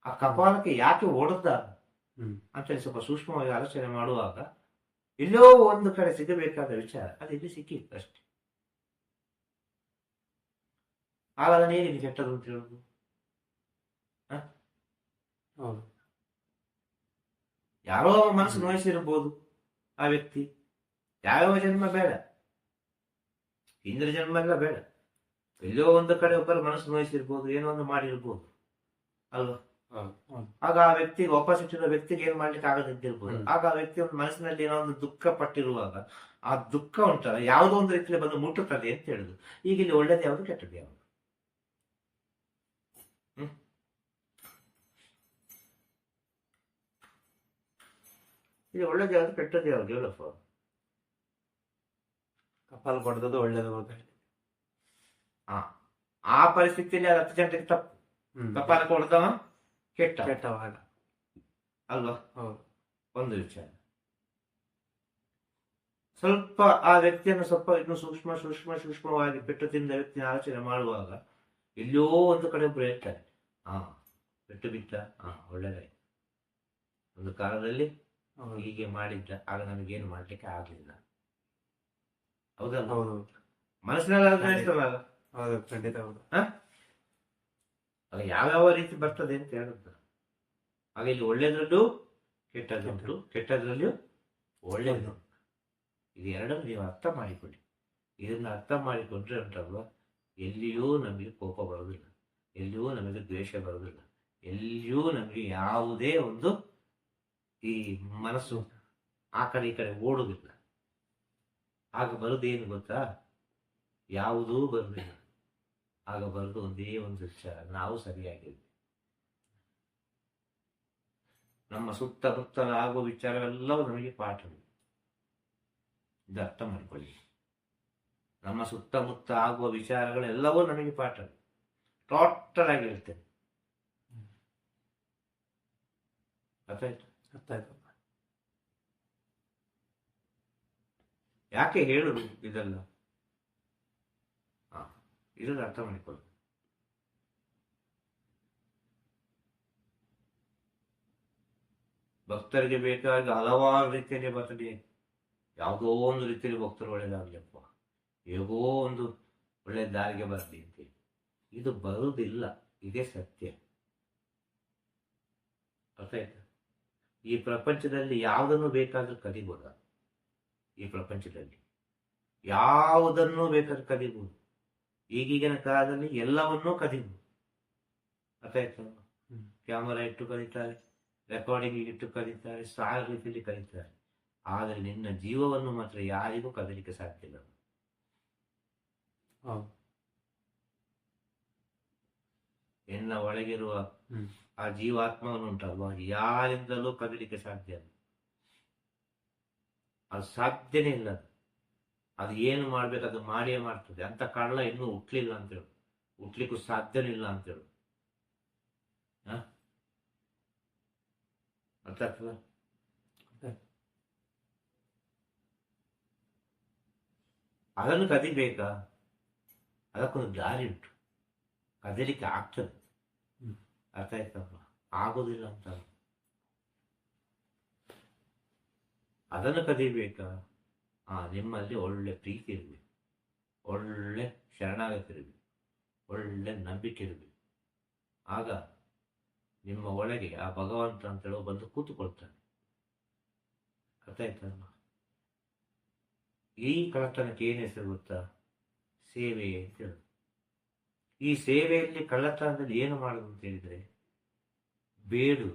ಆ ಕಪಾಲಕ್ಕೆ ಯಾಕೆ ಹೊಡೆದ ಅಂತೇಳಿ ಸ್ವಲ್ಪ ಸೂಕ್ಷ್ಮವಾಗಿ ಆಲೋಚನೆ ಮಾಡುವಾಗ ಎಲ್ಲೋ ಒಂದು ಕಡೆ ಸಿಗಬೇಕಾದ ವಿಚಾರ ಅದು ಇಲ್ಲಿ ಸಿಕ್ಕಿತ್ತು ಅಷ್ಟೇ. ಆಗ ಅದನ್ನ ಕೆಟ್ಟದು ಅಂತ ಹೇಳುದು ಯಾರೋ ಮನಸ್ಸು ನೋಯಿಸಿರ್ಬೋದು ಆ ವ್ಯಕ್ತಿ. ಯಾವ್ಯಾವ ಜನ್ಮ ಬೇಡ. ಇಂದ್ರ ಜನ್ಮ ಎಲ್ಲ ಬೇಡ. ಎಲ್ಲೋ ಒಂದು ಕಡೆ ಒಬ್ಬರ ಮನಸ್ಸು ನೋಯಿಸಿರ್ಬೋದು ಏನೋ ಒಂದು ಮಾಡಿರ್ಬೋದು ಅಲ್ವಾ? ಆಗ ಆ ವ್ಯಕ್ತಿ ವಾಪಸ್ ಇಟ್ಟಿರೋ ವ್ಯಕ್ತಿಗೆ ಏನ್ ಮಾಡ್ಲಿಕ್ಕೆ ಆಗದಿದ್ದಿರ್ಬೋದು. ಆಗ ಆ ವ್ಯಕ್ತಿ ಒಂದು ಮನಸ್ಸಿನಲ್ಲಿ ಏನೋ ಒಂದು ದುಃಖ ಪಟ್ಟಿರುವಾಗ ಆ ದುಃಖ ಉಂಟಲ್ಲ ಯಾವುದೋ ಒಂದು ರೀತಿಯಲ್ಲಿ ಬಂದು ಮುಟ್ಟುತ್ತದೆ ಅಂತ ಹೇಳುದು ಈಗ ಇಲ್ಲಿ ಒಳ್ಳೇದು ಯಾವುದು ಕೆಟ್ಟದ್ದು ಯಾವುದು? ಇಲ್ಲಿ ಒಳ್ಳೇದು ಯಾವುದು ಕೆಟ್ಟದ್ದು ಯಾವ್ದು? ಹೇಳಪ್ಪ. ಕಪಾಲ್ ಕೊಡ್ದದ್ದು ಒಳ್ಳೇದು ಆ ಆ ಪರಿಸ್ಥಿತಿಯಲ್ಲಿ ಅದು ಹತ್ತು ಗಂಟೆಗೆ ತಪ್ಪು. ಕಪಾಲ ಕೊಡ್ದವ ಕೆಟ್ಟ ಕೆಟ್ಟವಾಗ ಅಲ್ವಾ? ಹೌದು. ಒಂದು ವಿಚಾರ. ಸ್ವಲ್ಪ ಆ ವ್ಯಕ್ತಿಯನ್ನು ಸ್ವಲ್ಪ ಇನ್ನು ಸೂಕ್ಷ್ಮ ಸೂಕ್ಷ್ಮ ಸೂಕ್ಷ್ಮವಾಗಿ ಪೆಟ್ಟು ತಿಂದ ವ್ಯಕ್ತಿನ ಆಲೋಚನೆ ಮಾಡುವಾಗ ಎಲ್ಲೋ ಒಂದು ಕಡೆ ಒಬ್ಬರು ಹೇಳ್ತಾರೆ ಹಾ ಪೆಟ್ಟು ಬಿಟ್ಟ ಹಾ ಒಳ್ಳೆದಾಯ್ತು. ಒಂದು ಕಾಲದಲ್ಲಿ ಹೀಗೆ ಮಾಡಿದ್ದ ಆಗ ನನಗೇನು ಮಾಡ್ಲಿಕ್ಕೆ ಆಗಲಿಲ್ಲ. ಹೌದಲ್ಲ ಹೌದು. ಮನಸ್ಸಿನಲ್ಲಿ ಖಂಡಿತ. ಹೌದು ಆಗ ಯಾವ್ಯಾವ ರೀತಿ ಬರ್ತದೆ ಅಂತ ಹೇಳುದು. ಆಗ ಇಲ್ಲಿ ಒಳ್ಳೇದ್ರಲ್ಲೂ ಕೆಟ್ಟದ್ದುಂಟು ಕೆಟ್ಟದ್ರಲ್ಲಿಯೂ ಒಳ್ಳೇದು. ಇದು ಎರಡನ್ನು ನೀವು ಅರ್ಥ ಮಾಡಿಕೊಳ್ಳಿ. ಇದನ್ನು ಅರ್ಥ ಮಾಡಿಕೊಂಡ್ರೆ ಅಂತಲ್ವ ಎಲ್ಲಿಯೂ ನಮಗೆ ಕೋಪ ಬರೋದಿಲ್ಲ. ಎಲ್ಲಿಯೂ ನಮಗೆ ದ್ವೇಷ ಬರೋದಿಲ್ಲ. ಎಲ್ಲಿಯೂ ನಮಗೆ ಯಾವುದೇ ಒಂದು ಈ ಮನಸ್ಸು ಆ ಕಡೆ ಈ ಕಡೆ ಓಡುವುದಿಲ್ಲ ಆಗ ಬರೋದೇನು ಗೊತ್ತಾ? ಯಾವುದೂ ಬರುವುದಿಲ್ಲ ಆಗ ಬರೆದು ಒಂದೇ ಒಂದು ವಿಚಾರ ನಾವು ಸರಿಯಾಗಿದ್ವಿ ನಮ್ಮ ಸುತ್ತಮುತ್ತಲಾಗುವ ವಿಚಾರವೆಲ್ಲವೂ ನಮಗೆ ಪಾಠಗಳು. ಇದು ಅರ್ಥ ಮಾಡಿಕೊಳ್ಳಿ. ನಮ್ಮ ಸುತ್ತಮುತ್ತ ಆಗುವ ವಿಚಾರಗಳೆಲ್ಲವೂ ನಮಗೆ ಪಾಠ ಟೋಟಲ್ ಆಗಿರುತ್ತೆ ಅರ್ಥ ಆಯ್ತು ಅರ್ಥ ಆಯ್ತು ಯಾಕೆ ಹೇಳುದು ಇದೆಲ್ಲ? ಇದನ್ನು ಅರ್ಥ ಮಾಡಿಕೊಳ್ಳಿ ಭಕ್ತರಿಗೆ ಬೇಕಾಗಿ ಹಲವಾರು ರೀತಿಯಲ್ಲಿ ಬರ್ತದೆ ಯಾವುದೋ ಒಂದು ರೀತಿಯಲ್ಲಿ ಭಕ್ತರು ಒಳ್ಳೆಯದಾಗಲಿಪ್ಪ ಹೇಗೋ ಒಂದು ಒಳ್ಳೆ ದಾರಿಗೆ ಬರಲಿ ಇದು ಬರುವುದಿಲ್ಲ ಇದೇ ಸತ್ಯ ಅರ್ಥ ಆಯ್ತಾ ಈ ಪ್ರಪಂಚದಲ್ಲಿ ಯಾವುದನ್ನು ಬೇಕಾದ್ರೂ ಕಲಿಬೋದ ಈ ಪ್ರಪಂಚದಲ್ಲಿ ಯಾವುದನ್ನು ಬೇಕಾದ್ರೂ ಕಲಿಬಹುದು ಈಗೀಗಿನ ಕಾಲದಲ್ಲಿ ಎಲ್ಲವನ್ನೂ ಕಲಿಬಹುದು ಅರ್ಥ ಆಯ್ತಾ. ಕ್ಯಾಮರಾ ಇಟ್ಟು ಕಲಿತಾರೆ ರೆಕಾರ್ಡಿಂಗ್ ಇಟ್ಟು ಕಲಿತಾರೆ ಸಾಲ ರೀತಿಯಲ್ಲಿ ಕಲಿತಾರೆ ಆದರೆ ನಿನ್ನ ಜೀವವನ್ನು ಮಾತ್ರ ಯಾರಿಗೂ ಕದಲಿಕ್ಕೆ ಸಾಧ್ಯ ಇಲ್ಲ. ನಿನ್ನ ಒಳಗಿರುವ. ಆ ಜೀವಾತ್ಮವನ್ನು ಉಂಟಲ್ವಾ? ಯಾರಿಂದಲೂ ಕದಲಿಕ್ಕೆ ಸಾಧ್ಯ ಇಲ್ಲ. ಅದು ಸಾಧ್ಯನೇ ಇಲ್ಲ ಅದು. ಏನು ಮಾಡ್ಬೇಕು ಅದು ಮಾಡಿಯೇ ಮಾಡ್ತದೆ ಅಂತ ಕಳ್ಳ ಇನ್ನೂ ಹುಟ್ಲಿಲ್ಲ ಅಂತೇಳು ಹುಟ್ಲಿಕ್ಕೂ ಇಲ್ಲ ಅಂತೇಳು ಹ? ಅರ್ಥ ಆಗ್ತದ ಅದನ್ನು ಕದಿಬೇಕಾ ಅದಕ್ಕೊಂದು ದಾರಿ ಉಂಟು ಕದಲಿಕ್ಕೆ ಆಗ್ತದೆ. ಅರ್ಥ ಆಯ್ತಪ್ಪ ಆಗೋದಿಲ್ಲ ಅಂತ. ಅದನ್ನು ಕದಿಬೇಕಾ ಆ ನಿಮ್ಮಲ್ಲಿ ಒಳ್ಳೆ ಪ್ರೀತಿ ಇರಬೇಕು ಒಳ್ಳೆ ಶರಣಾಗತಿ ಇರಬೇಕು ಒಳ್ಳೆ ನಂಬಿಕೆ ಇರಬೇಕು ಆಗ ನಿಮ್ಮ ಒಳಗೆ ಆ ಭಗವಂತ ಅಂತ ಹೇಳೋ ಬಂದು ಕೂತುಕೊಳ್ತಾನೆ. ಅರ್ಥ ಆಯ್ತಲ್ವ ಈ ಕಳ್ಳತನಕ್ಕೆ ಏನು ಹೆಸರು ಗೊತ್ತಾ? ಸೇವೆ ಅಂತ ಹೇಳುದು ಈ ಸೇವೆಯಲ್ಲಿ ಕಳ್ಳತನದಲ್ಲಿ ಏನು ಮಾಡೋದು ಅಂತ ಹೇಳಿದ್ರೆ, ಬೇಡು.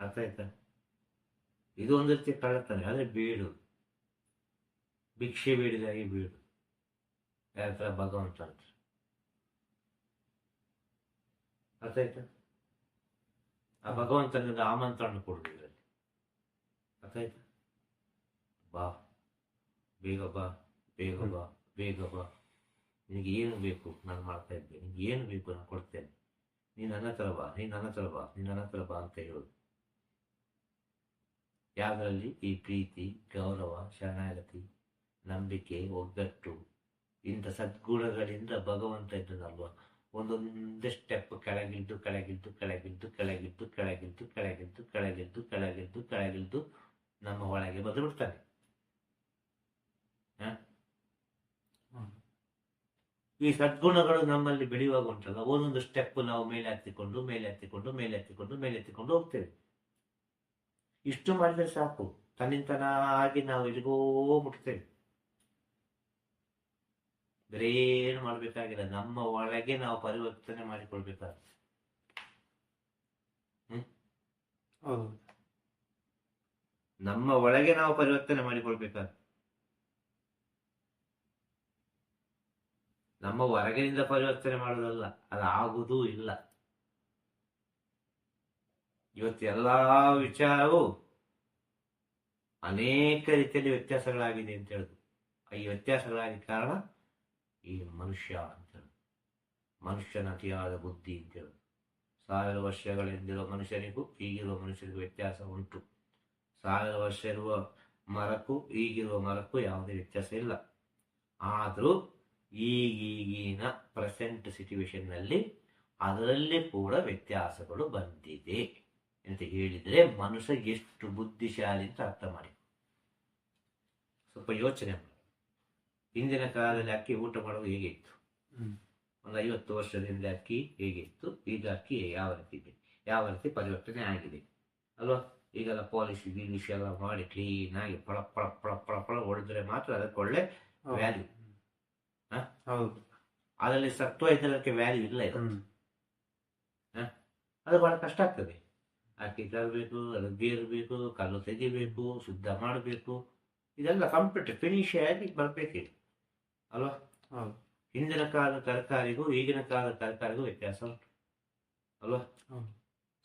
ಅರ್ಥ ಆಯ್ತಾ ಇದು ಒಂದು ರೀತಿ ಕಳ್ಳತನ, ಆದರೆ ಬೇಡು. ಭಿಕ್ಷೆ ಬೇಡಿದಾಗೆ ಬೀಡು. ಥರ ಭಗವಂತ ಅಂತ ಅರ್ಥ ಆ ಭಗವಂತನಿಂದ ಆಮಂತ್ರಣ ಕೊಡುದು ಇದರಲ್ಲಿ. ಅರ್ಥ ಬಾ. ಬೇಗ ಬಾ ಬೇಗ ಬಾ ಬೇಗ ಬಾ. ನಿನಗೆ ಏನು ಬೇಕು ನಾನು ಮಾಡ್ತಾ ಇದ್ದೆ ನಿನಗೆ ಏನು ಬೇಕು ನಾನು ಕೊಡ್ತೇನೆ. ನೀನು ನನ್ನ ಥರ ಬಾ, ನೀನು ನನ್ನ ಥರ ಬಾ, ನೀನು ನನ್ನ ಥರ ಬಾ ಅಂತ ಹೇಳೋದು ಯಾವುದರಲ್ಲಿ ಈ ಪ್ರೀತಿ, ಗೌರವ, ಶರಣಾಗತಿ, ನಂಬಿಕೆ, ಒಗ್ಗಟ್ಟು ಇಂಥ ಸದ್ಗುಣಗಳಿಂದ ಭಗವಂತ ಇದ್ದದಲ್ವ ಒಂದೊಂದೇ ಸ್ಟೆಪ್ ಕೆಳಗಿದ್ದು ಕೆಳಗಿದ್ದು ಕೆಳಗಿದ್ದು ಕೆಳಗಿದ್ದು ಕೆಳಗಿದ್ದು ಕೆಳಗಿದ್ದು ಕೆಳಗಿದ್ದು ಕೆಳಗಿದ್ದು ಕೆಳಗಿದ್ದು ನಮ್ಮ ಒಳಗೆ ಬಂದು ಬಿಡ್ತಾನೆ. ಈ ಸದ್ಗುಣಗಳು ನಮ್ಮಲ್ಲಿ ಬೆಳೆಯುವಾಗ ಉಂಟಲ್ಲ ಒಂದೊಂದು ಸ್ಟೆಪ್ ನಾವು ಮೇಲೆ ಹತ್ತಿಕೊಂಡು ಮೇಲೆ ಹತ್ತಿಕೊಂಡು ಮೇಲೆ ಹತ್ತಿಕೊಂಡು ಮೇಲೆ ಹತ್ತಿಕೊಂಡು ಹೋಗ್ತೇವೆ. ಇಷ್ಟು ಮಾಡಿದ್ರೆ ಸಾಕು. ತನ್ನಿಂತನಾಗಿ ನಾವು ಎಲ್ಲಿಗೋ ಮುಟ್ತೇವೆ. ಬೇರೆ ಏನು ಮಾಡ್ಬೇಕಾಗಿಲ್ಲ. ನಮ್ಮ ಒಳಗೆ ನಾವು ಪರಿವರ್ತನೆ ಮಾಡಿಕೊಳ್ಬೇಕಾಗುತ್ತೆ ಹೌದು. ನಮ್ಮ ಒಳಗೆ ನಾವು ಪರಿವರ್ತನೆ ಮಾಡಿಕೊಳ್ಬೇಕಾಗುತ್ತೆ ನಮ್ಮ ಹೊರಗಿನಿಂದ ಪರಿವರ್ತನೆ ಮಾಡೋದಲ್ಲ. ಅದು ಆಗುವುದೂ ಇಲ್ಲ. ಇವತ್ತು ಎಲ್ಲಾ ವಿಚಾರವು ಅನೇಕ ರೀತಿಯಲ್ಲಿ ವ್ಯತ್ಯಾಸಗಳಾಗಿದೆ ಅಂತ ಹೇಳುದು. ಈ ವ್ಯತ್ಯಾಸಗಳಾಗಿ ಕಾರಣ ಈ ಮನುಷ್ಯ ಅಂತ ಹೇಳುದು. ಮನುಷ್ಯನ ಅತಿಯಾದ ಬುದ್ಧಿ ಅಂತ ಹೇಳುದು. ಸಾವಿರ ವರ್ಷಗಳಿಂದಿರುವ ಮನುಷ್ಯನಿಗೂ ಈಗಿರುವ ಮನುಷ್ಯನಿಗೂ ವ್ಯತ್ಯಾಸ ಉಂಟು. ಸಾವಿರ ವರ್ಷ ಇರುವ ಮರಕ್ಕೂ ಈಗಿರುವ ಮರಕ್ಕೂ ಯಾವುದೇ ವ್ಯತ್ಯಾಸ ಇಲ್ಲ. ಆದರೂ ಈಗೀಗಿನ ಪ್ರೆಸೆಂಟ್ ಸಿಚುವೇಶನ್ನಲ್ಲಿ ಅದರಲ್ಲಿ ಕೂಡ ವ್ಯತ್ಯಾಸಗಳು ಬಂದಿದೆ. ಅಂತ ಹೇಳಿದರೆ ಮನುಷ್ಯ ಎಷ್ಟು ಬುದ್ಧಿಶಾಲಿ ಅಂತ ಅರ್ಥ ಮಾಡಿ. ಸ್ವಲ್ಪ ಯೋಚನೆ ಮಾಡಿ. ಹಿಂದಿನ ಕಾಲದಲ್ಲಿ ಅಕ್ಕಿ ಊಟ ಮಾಡುವುದು ಹೇಗೆ ಇತ್ತು. ಒಂದು ಐವತ್ತು ವರ್ಷದಿಂದ ಅಕ್ಕಿ ಹೇಗಿತ್ತು ಈಗ ಅಕ್ಕಿ ಯಾವ ರೀತಿ ಇದೆ? ಯಾವ ರೀತಿ ಪರಿವರ್ತನೆ ಆಗಿದೆ? ಅಲ್ವಾ? ಈಗೆಲ್ಲ ಪಾಲಿಶ್ ಗೀಲಿಶ್ ಎಲ್ಲ ಮಾಡಿ ಕ್ಲೀನ್ ಆಗಿ ಪಳ ಪಳ ಪಳ ಪಳ ಪಳ ಹೊಡೆದ್ರೆ ಮಾತ್ರ ಅದಕ್ಕೆ ಒಳ್ಳೆ. ವ್ಯಾಲ್ಯೂ ಹೌದು. ಅದರಲ್ಲಿ ಸತ್ವ ಇದ್ದದಕ್ಕೆ ವ್ಯಾಲ್ಯೂ ಇಲ್ಲ ಇದು ಅದು ಬಹಳ ಕಷ್ಟ ಆಗ್ತದೆ. ಅಕ್ಕಿ ತರಬೇಕು ಅದು ಇರಬೇಕು ಕಲ್ಲು ತೆಗಿಬೇಕು ಶುದ್ಧ ಮಾಡಬೇಕು. ಇದೆಲ್ಲ ಕಂಪ್ಲೀಟ್ ಫಿನಿಶ್ ಆಗಿ ಬರಬೇಕು ಅಲ್ವಾ? ಹೌದು. ಹಿಂದಿನ ಕಾಲದ ತರಕಾರಿಗೂ ಈಗಿನ ಕಾಲದ ತರಕಾರಿಗೂ ವ್ಯತ್ಯಾಸ ಉಂಟು. ಅಲ್ವಾ.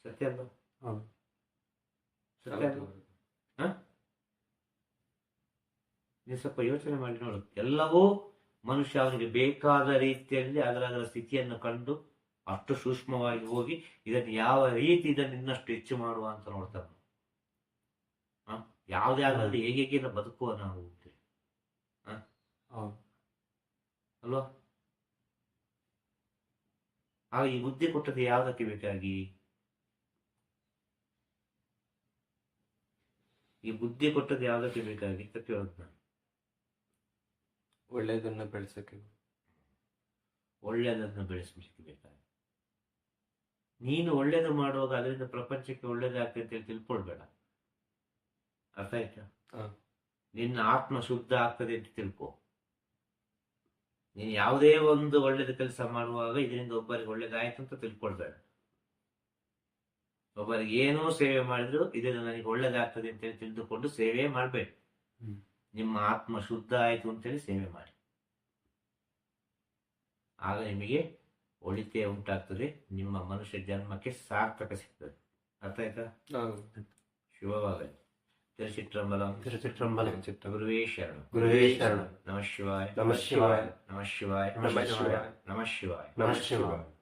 ಸತ್ಯ ಅಲ್ವಾ. ಸತ್ಯ ನೀವು ಸ್ವಲ್ಪ ಯೋಚನೆ ಮಾಡಿ ನೋಡು. ಎಲ್ಲವೂ ಮನುಷ್ಯ ಅವನಿಗೆ ಬೇಕಾದ ರೀತಿಯಲ್ಲಿ ಅದರ ಅದರ ಸ್ಥಿತಿಯನ್ನು ಕಂಡು ಅಷ್ಟು ಸೂಕ್ಷ್ಮವಾಗಿ ಹೋಗಿ ಇದನ್ನು ಯಾವ ರೀತಿ ಇದನ್ನು ಇನ್ನಷ್ಟು ಹೆಚ್ಚು ಮಾಡುವ ಅಂತ ನೋಡ್ತಾರೆ? ಯಾವುದೇ ಆಗಲಿ ಹೇಗೆ ಹೇಗೆ ಬದುಕುವ ನಾವು ಅಲ್ವಾ? ಆಗ ಈ ಬುದ್ಧಿ ಕೊಟ್ಟದ್ದು ಯಾವುದಕ್ಕೆ ಬೇಕಾಗಿ? ಈ ಬುದ್ಧಿ ಕೊಟ್ಟದ್ದು ಯಾವುದಕ್ಕೆ ಬೇಕಾಗಿ ಅಂತ ಕೇಳೋದು ನಾನು. ಒಳ್ಳೆಯದನ್ನ ಬೆಳೆಸಕ್ಕೆ ಒಳ್ಳೆಯದನ್ನು ಬೆಳೆಸಲಿಕ್ಕೆ ಬೇಕಾಗಿ. ನೀನು ಒಳ್ಳೇದು ಮಾಡುವಾಗ ಅದರಿಂದ ಪ್ರಪಂಚಕ್ಕೆ ಒಳ್ಳೇದಾಗ್ತದೆ ಅಂತ ಹೇಳಿ ತಿಳ್ಕೊಳ್ಬೇಡ. ಅರ್ಥ ಆಯ್ತಾ. ನಿನ್ನ ಆತ್ಮ ಶುದ್ಧ ಆಗ್ತದೆ ಅಂತ ತಿಳ್ಕೊ. ನೀನು ಯಾವುದೇ ಒಂದು ಒಳ್ಳೇದು ಕೆಲಸ ಮಾಡುವಾಗ ಇದರಿಂದ ಒಬ್ಬರಿಗೆ ಒಳ್ಳೇದಾಯ್ತು ಅಂತ ತಿಳ್ಕೊಳ್ಬೇಡ. ಒಬ್ಬರಿಗೆ ಏನೋ ಸೇವೆ ಮಾಡಿದ್ರು ಇದರಿಂದ ನನಗೆ ಒಳ್ಳೇದಾಗ್ತದೆ ಅಂತೇಳಿ ತಿಳಿದುಕೊಂಡು ಸೇವೆ ಮಾಡಬೇಡಿ ನಿಮ್ಮ ಆತ್ಮ ಶುದ್ಧ ಆಯ್ತು ಅಂತೇಳಿ ಸೇವೆ ಮಾಡಿ. ಆಗ ನಿಮಗೆ ಒಳಿತೆ ಉಂಟಾಗ್ತದೆ ನಿಮ್ಮ ಮನುಷ್ಯ ಜನ್ಮಕ್ಕೆ ಸಾರ್ಥಕ ಸಿಗ್ತದೆ. ಅರ್ಥ ಆಯ್ತಾ? ಶುಭವಾಗಲಿ ತಿರುಚಿಟ್ರಂಬಲಂ. ತಿರುಚಿಟ್ರಂಬಲಂ. ಚಿತ್ರ ಗುರುವೇ ಶರಣ. ಗುರುವೇ ಶರಣ. ನಮಃ ಶಿವಾಯ. ನಮಃ ಶಿವಾಯ. ನಮಃ ಶಿವಾಯ. ನಮಃ ಶಿವಾಯ. ನಮಃ ಶಿವಾಯ. ನಮಃ ಶಿವಾಯ.